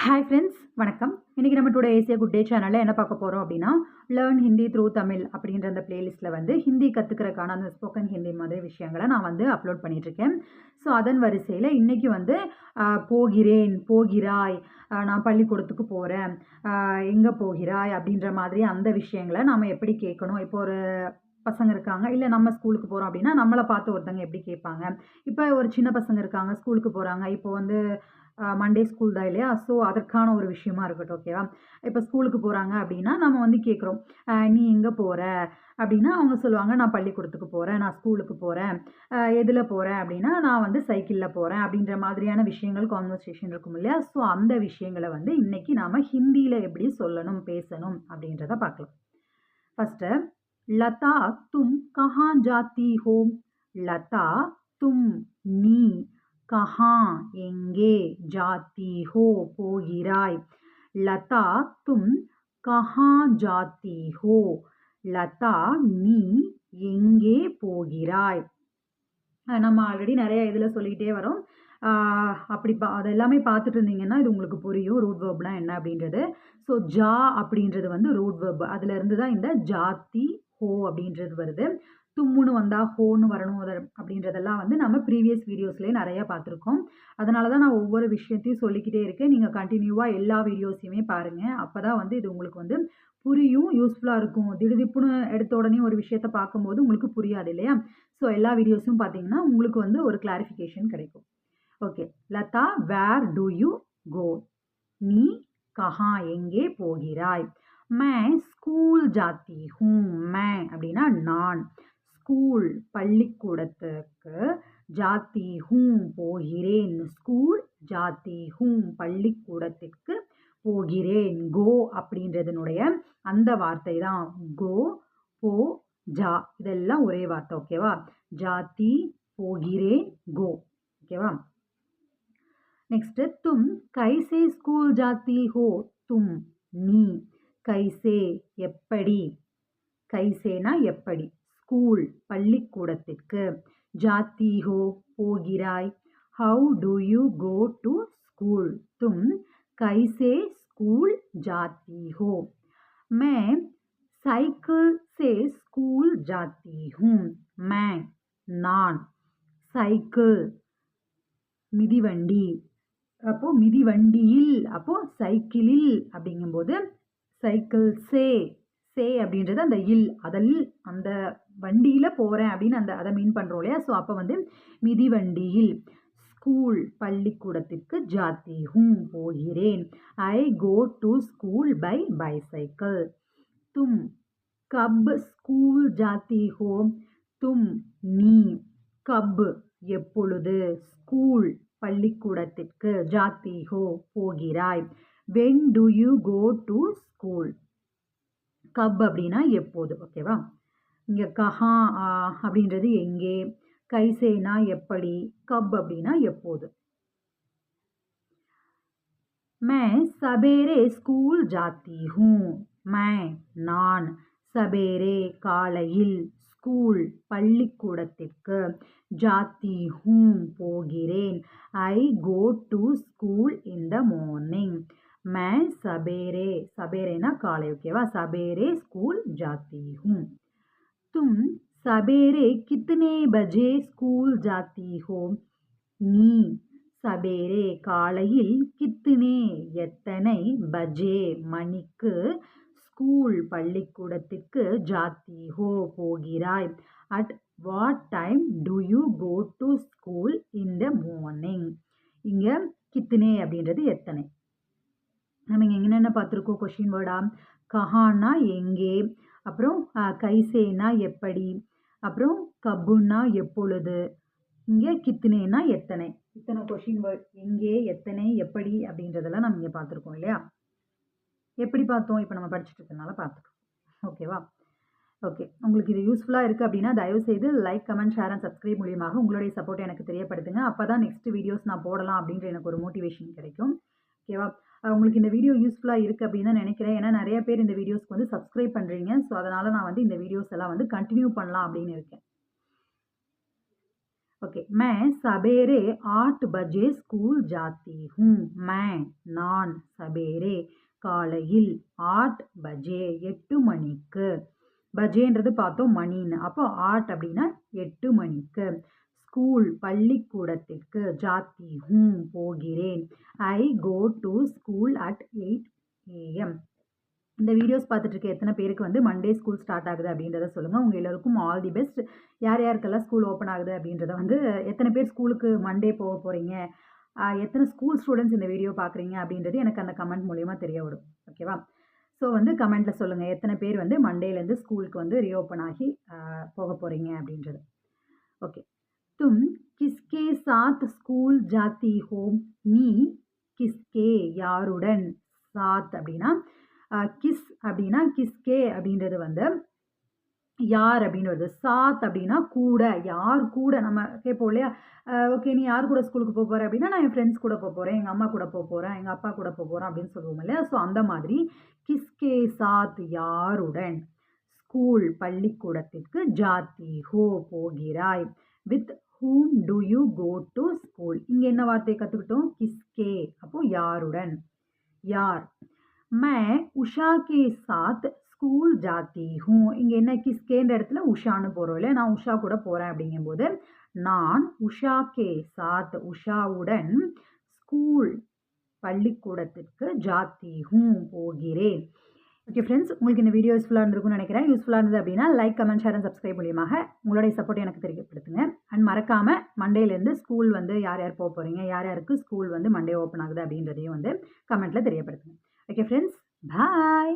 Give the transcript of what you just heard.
Hi friends வணக்கம். இன்றைக்கி நம்ம டுடே ஏசியா குட் டே சேனலில் என்ன பார்க்க போகிறோம் அப்படின்னா லேர்ன் ஹிந்தி த்ரூ தமிழ் அப்படின்ற அந்த பிளேலிஸ்ட்டில் வந்து ஹிந்தி கற்றுக்கிறக்கான அந்த ஸ்போக்கன் ஹிந்தி மாதிரி விஷயங்களை நான் வந்து அப்லோட் பண்ணிகிட்ருக்கேன் ஸோ அதன் வரிசையில் இன்றைக்கி வந்து போகிறேன் போகிறாய் நான் பள்ளிக்கூடத்துக்கு போகிறேன் எங்கே போகிறாய் அப்படின்ற மாதிரி அந்த விஷயங்களை நாம் எப்படி கேட்கணும்? இப்போ ஒரு பசங்க இருக்காங்க இல்லை நம்ம ஸ்கூலுக்கு போகிறோம் அப்படின்னா நம்மளை பார்த்து ஒருத்தங்க எப்படி கேட்பாங்க? இப்போ ஒரு சின்ன பசங்க இருக்காங்க ஸ்கூலுக்கு போகிறாங்க இப்போ வந்து மண்டே ஸ்கூல் தான் இல்லையா? ஸோ அதற்கான ஒரு விஷயமா இருக்கட்டும் ஓகேவா இப்போ ஸ்கூலுக்கு போகிறாங்க அப்படின்னா நம்ம வந்து கேட்குறோம் நீ எங்கே போகிற அப்படின்னா அவங்க சொல்லுவாங்க நான் பள்ளிக்கூடத்துக்கு போகிறேன் நான் ஸ்கூலுக்கு போகிறேன் எதில் போகிறேன் அப்படின்னா நான் வந்து சைக்கிளில் போகிறேன் அப்படின்ற மாதிரியான விஷயங்கள் கான்வர்சேஷன் இருக்கும் இல்லையா? ஸோ அந்த விஷயங்களை வந்து இன்றைக்கி நாம் ஹிந்தியில் எப்படி சொல்லணும் பேசணும் அப்படின்றத பார்க்கலாம். ஃபஸ்ட்டு லதா தும் கஹா ஜாத்தி ஹோம்? லதா தும் நீ கஹா எங்கே ஜாத்தி ஹோ போகிறாய்? லதா தும் கஹா ஜாத்தி ஹோ லதா நீ எங்கே போகிறாய்? நம்ம ஆல்ரெடி நிறைய இதில் சொல்லிக்கிட்டே வரோம். அப்படி பா அது எல்லாமே பார்த்துட்டு இருந்தீங்கன்னா இது உங்களுக்கு புரியும் ரூட் வேர்ப்னா என்ன அப்படின்றது. ஸோ ஜா அப்படின்றது வந்து ரூட் வேர்ப் அதுலேருந்து தான் இந்த ஜாத்தி ஹோ அப்படின்றது வருது. தும்முன்னு வந்தால் ஹோன்னு வரணும் அதை அப்படின்றதெல்லாம் வந்து நம்ம ப்ரீவியஸ் வீடியோஸ்லேயே நிறையா பார்த்துருக்கோம். அதனால தான் நான் ஒவ்வொரு விஷயத்தையும் சொல்லிக்கிட்டே இருக்கேன். நீங்கள் கண்டினியூவாக எல்லா வீடியோஸையுமே பாருங்கள் அப்போ தான் வந்து இது உங்களுக்கு வந்து புரியும் யூஸ்ஃபுல்லாக இருக்கும். திடுதிப்புன்னு எடுத்த உடனே ஒரு விஷயத்தை பார்க்கும்போது உங்களுக்கு புரியாது இல்லையா? ஸோ எல்லா வீடியோஸும் பார்த்தீங்கன்னா உங்களுக்கு வந்து ஒரு கிளாரிஃபிகேஷன் கிடைக்கும். Okay Latha where do you go நீ கஹா எங்கே போகிறாய்? மே ஸ்கூல் ஜாத்தி ஹூம் மே அப்படின்னா நான். ஸ்கூல் பள்ளிக்கூடத்துக்கு ஜாத்தி ஹூம் போகிறேன். ஸ்கூல் ஜாத்தி ஹூம் பள்ளிக்கூடத்திற்கு போகிறேன். கோ அப்படின்றதுனுடைய அந்த வார்த்தை தான் கோ போ ஜா. இதெல்லாம் ஒரே வார்த்தை ஓகேவா? ஜாத்தி போகிறேன். கோ ஓகேவா? நெக்ஸ்ட் தும். கைசே ஸ்கூல் ஜாத்தி ஹோ? தும். நீ. கைசே எப்படி? கைசேனா எப்படி? ஸ்கூல் பள்ளிக்கூடத்திற்கு ஜாத்தி ஹோ போகிறாய் how do you go to school தும் கைசே ஸ்கூல் जाती हो मैं साइकिल से स्कूल जाती हूँ मैं நான் சைக்கிள் மிதிவண்டி அப்போ மிதிவண்டியில் அப்போ சைக்கிளில் அப்படிங்கும்போது சைக்கிள் சே சே அப்படின்றது அந்த இல் அதில் அந்த வண்டியில் போகிறேன் அப்படின்னு அந்த அதை மீன் பண்ணுறோம் இல்லையா? ஸோ அப்போ வந்து மிதிவண்டியில் ஸ்கூல் பள்ளிக்கூடத்திற்கு ஜாத்தி ஹூம் போகிறேன். I go to school by bicycle தும் கப் ஸ்கூல் ஜாத்தி ஹோ தும் நீ கப் எப்பொழுது ஸ்கூல் பள்ளிக்கூடத்திற்கு ஜாத்தி ஹோ போகிறாய்? When do you go to school cup அப்படின்னா எப்போது ஓகேவா இங்கே கஹா அப்படின்றது எங்கே? கைசேனா எப்படி? கப் அப்படின்னா எப்போது? மே சபேரே ஸ்கூல் ஜாத்தி ஹூம் மே நான் சபேரே காலையில் ஸ்கூல் பள்ளிக்கூடத்திற்கு ஜாத்தி ஹூம் போகிறேன். I go to school in the morning. மே சபேரே சபேரேனா காலை ஓகேவா சபேரே ஸ்கூல் ஜாத்தி ஹூ தும் சபேரே கித்தனே பஜே ஸ்கூல் ஜாத்தி ஹோ நீ சபேரே காலையில் கித்தனே எத்தனை பஜே மணிக்கு ஸ்கூல் பள்ளிக்கூடத்துக்கு ஜாத்தி ஹோ போகிறாய் at what time do you go to school in the morning இங்கே கித்தனே அப்படின்றது எத்தனை நம்ம இங்கே என்னென்ன பார்த்துருக்கோம்? கொஷின் வேர்டா கஹானா எங்கே? அப்புறம் கைசேனா எப்படி? அப்புறம் கபுன்னா எப்பொழுது? இங்கே கித்துனேனா எத்தனை? இத்தனை கொஷின் வேர்ட் எங்கே எத்தனை எப்படி அப்படின்றதெல்லாம் நம்ம இங்கே பார்த்துருக்கோம் இல்லையா? எப்படி பார்த்தோம்? இப்போ நம்ம படிச்சுட்டு இருக்கனால பார்த்துருக்கோம் ஓகேவா ஓகே உங்களுக்கு இது யூஸ்ஃபுல்லாக இருக்குது அப்படின்னா தயவுசெய்து like comment share and subscribe மூலியமாக உங்களுடைய சப்போர்ட் எனக்கு தெரியப்படுத்துங்க. அப்போ தான் நெக்ஸ்ட் வீடியோஸ் நான் போடலாம் அப்படின்ற எனக்கு ஒரு மோட்டிவேஷன் கிடைக்கும். ஓகேவா உங்களுக்கு இந்த வீடியோ யூஸ்ஃபுல்லாக இருக்குது அப்படின்னு தான் நினைக்கிறேன் ஏன்னா நிறைய பேர் இந்த வீடியோஸ்க்கு வந்து சப்ஸ்கிரைப் பண்ணுறீங்க ஸோ அதனால் நான் வந்து இந்த வீடியோஸ் எல்லாம் வந்து கண்டினியூ பண்ணலாம் அப்படின்னு இருக்கேன் ओके मैं सवेरे आठ बजे स्कूल जाती हूँ मैं நான் சபேரே காலையில் ஆட் பஜே எட்டு மணிக்கு பஜேன்றது பார்த்தோம் மணின்னு அப்போ ஆட் அப்படின்னா எட்டு மணிக்கு ஸ்கூல் பள்ளிக்கூடத்திற்கு ஜாத்தி ஹூம் போகிறேன். I go to school at eight AM இந்த வீடியோஸ் பார்த்துட்டு இருக்க எத்தனை பேருக்கு வந்து மண்டே ஸ்கூல் ஸ்டார்ட் ஆகுது அப்படின்றத சொல்லுங்கள் உங்கள் எல்லோருக்கும் ஆல் தி பெஸ்ட் யார் யாருக்கெல்லாம் ஸ்கூல் ஓப்பன் ஆகுது அப்படின்றத வந்து எத்தனை பேர் ஸ்கூலுக்கு மண்டே போக போகிறீங்க எத்தனை ஸ்கூல் ஸ்டூடெண்ட்ஸ் இந்த வீடியோ பார்க்குறீங்க அப்படின்றது எனக்கு அந்த கமெண்ட் மூலயமா தெரிய வரும். ஓகேவா ஸோ வந்து கமெண்ட்டில் சொல்லுங்கள் எத்தனை பேர் வந்து மண்டேலேருந்து ஸ்கூலுக்கு வந்து ரீஓப்பன் ஆகி போக போகிறீங்க அப்படின்றது. ஓகே தும் கிஸ்கே சாத் ஸ்கூல் ஜாத்தி ஹோம் நீ கிஸ்கே யாருடன் சாத் அப்படின்னா கிஸ் அப்படின்னா கிஸ்கே அப்படின்றது வந்து யார் அப்படின்னு வருது சாத் அப்படின்னா கூட யார் கூட நம்ம கேட்போம் இல்லையா? ஓகே நீ யார் கூட ஸ்கூலுக்கு போக போகிற அப்படின்னா நான் என் ஃப்ரெண்ட்ஸ் கூட போக போகிறேன் எங்கள் அம்மா கூட போக போகிறேன் எங்கள் அப்பா கூட போக போகிறேன் அப்படின்னு சொல்லுவோம் இல்லையா? ஸோ அந்த மாதிரி கிஸ்கே சாத் யாருடன் ஸ்கூல் பள்ளிக்கூடத்திற்கு ஜாத்தி ஹோ போகிறாய்? With whom do you go to school இங்கே என்ன வார்த்தையை கற்றுக்கிட்டோம் கிஸ்கே. அப்போது யாருடன்? யார்? மே உஷா கே சாத் ஸ்கூல் ஜாத்தி ஹூ. இங்கே என்ன கிஸ்கேன்ற இடத்துல உஷான்னு போகிறோம் இல்லை நான் உஷா கூட போகிறேன் அப்படிங்கும்போது நான் உஷா கே சாத் உஷாவுடன் ஸ்கூல் பள்ளிக்கூடத்திற்கு ஜாத்தி ஹூ போகிறேன். ஓகே ஃப்ரெண்ட்ஸ் உங்களுக்கு இந்த வீடியோ யூஸ்ஃபுல்லாக இருந்திருக்கும்னு நினைக்கிறேன். யூஸ்ஃபுல்லாக இருந்தது அப்படின்னா like comment share and subscribe மூலியமாக உங்களுடைய சப்போர்ட் எனக்கு தெரியப்படுத்துங்க அண்ட் மறக்காமல் மண்டேலேருந்து ஸ்கூல் வந்து யார் யார் போக போகிறீங்க யார் யாருக்கு ஸ்கூல் வந்து மண்டே ஓப்பன் ஆகுது அப்படின்றதையும் வந்து கமெண்ட்டில் தெரியப்படுத்துங்க. Okay friends bye